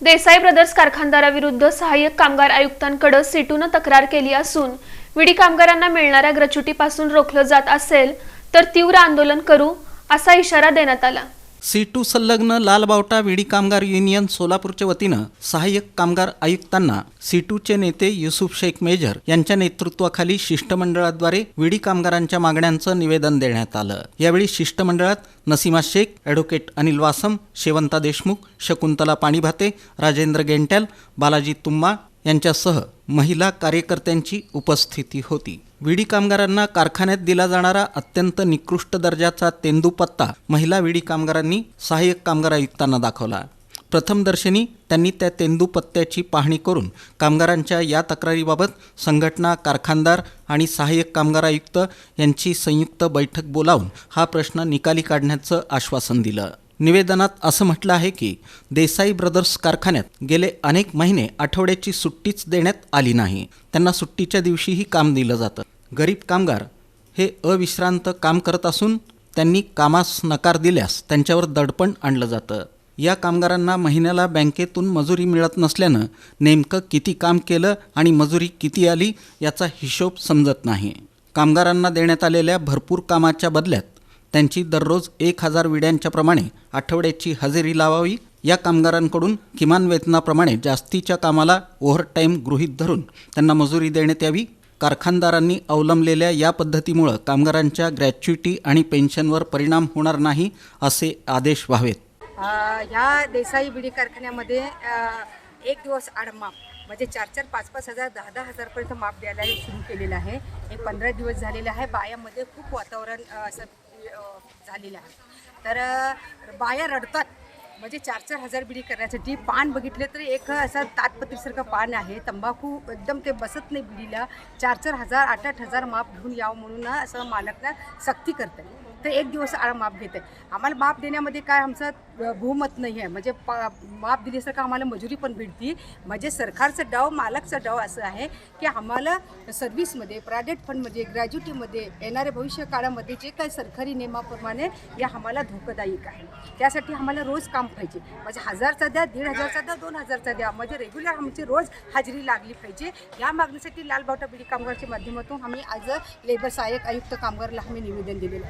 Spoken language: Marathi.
देसाई ब्रदर्स कारखानदाराविरुद्ध सहाय्यक कामगार आयुक्तांकडे सिटून तक्रार केली असून विडी कामगारांना मिळणाऱ्या ग्रच्युटीपासून रोखलं जात असेल तर तीव्र आंदोलन करू असा इशारा देण्यात आला. सी टू संलग्न लालबावटा विडी कामगार युनियन सोलापूरच्या वतीनं सहाय्यक कामगार आयुक्तांना सी टूचे नेते युसुफ शेख मेजर यांच्या नेतृत्वाखाली शिष्टमंडळाद्वारे विडी कामगारांच्या मागण्यांचं निवेदन देण्यात आलं. यावेळी शिष्टमंडळात नसीमा शेख ॲडव्होकेट अनिल वासम शेवंता देशमुख शकुंतला पाणीभाते राजेंद्र गेंट्याल बालाजी तुम्मा यांच्यासह महिला कार्यकर्त्यांची उपस्थिती होती. विडी कामगारांना कारखान्यात दिला जाणारा अत्यंत निकृष्ट दर्जाचा तेंदूपत्ता महिला विडी कामगारांनी सहाय्यक कामगार आयुक्तांना दाखवला. प्रथमदर्शनी त्यांनी त्या तेंदूपत्त्याची पाहणी करून कामगारांच्या या तक्रारीबाबत संघटना कारखानदार आणि सहाय्यक कामगार आयुक्त यांची संयुक्त बैठक बोलावून हा प्रश्न निकाली काढण्याचं आश्वासन दिलं. निवेदनात असं म्हटलं आहे की देसाई ब्रदर्स कारखान्यात गेले अनेक महिने आठवड्याची सुट्टीच देण्यात आली नाही. त्यांना सुट्टीच्या दिवशीही काम दिलं जातं. गरीब कामगार हे अविश्रांत काम करत असून त्यांनी कामास नकार दिल्यास त्यांच्यावर दडपण आणलं जातं. या कामगारांना महिन्याला बँकेतून मजुरी मिळत नसल्यानं नेमकं किती काम केलं आणि मजुरी किती आली याचा हिशोब समजत नाही. कामगारांना देण्यात आलेल्या भरपूर कामाच्या बदल्यात त्यांची दररोज एक हजार विड्यांच्या प्रमाणे आठवड्याची हजेरी लावावी. या कामगारांकडून किमान वेतनाप्रमाणे जास्तीच्या कामाला ओव्हरटाईम गृहीत धरून त्यांना मजुरी देण्यात यावी. कारखानदारांनी अवलंबलेल्या या पद्धतीमुळं कामगारांच्या ग्रॅच्युटी आणि पेन्शनवर परिणाम होणार नाही असे आदेश व्हावेत. ह्या देसाई बिडी कारखान्यामध्ये एक दिवस आडमाप म्हणजे चार चार पाच पाच हजार दहा दहा हजारपर्यंत माप द्यायला सुरू केलेलं आहे. हे पंधरा दिवस झालेलं आहे. बायामध्ये खूप वातावरण असं झालेल्या झालेलं आहे तर बाया रडतात. म्हणजे चार चार हजार बिडी करण्यासाठी. पान बघितले तर एक असं ताटपत्रीसारखं पान आहे. तंबाखू एकदम ते बसत नाही बिडीला. चार चार हजार आठ आठ हजार माप घेऊन यावं म्हणून असं मालकला सक्ती करतात तर एक दिवस माप माप आहे आम्हाला माप देण्यामध्ये काय आमचं बहुमत नाही आहे. म्हणजे पा माप दिल्यासारखं आम्हाला मजुरी पण भेटती. म्हणजे सरकारचं डाव मालकचं डाव असं आहे की आम्हाला सर्व्हिसमध्ये प्रायव्हेट फंडमध्ये ग्रॅज्युटीमध्ये येणाऱ्या भविष्य काळामध्ये जे काही सरकारी नियमाप्रमाणे या आम्हाला धोकादायक आहे. त्यासाठी आम्हाला रोज काम पाहिजे. म्हणजे हजारचा द्या दीड हजारचा द्या दोन हजारचा द्या. म्हणजे रेग्युलर आमची रोज हजेरी लागली पाहिजे. या मागणीसाठी लालबावटा बिडी कामगारच्या माध्यमातून आम्ही आज लेबर सहाय्यक आयुक्त कामगारला आम्ही निवेदन दिलेलं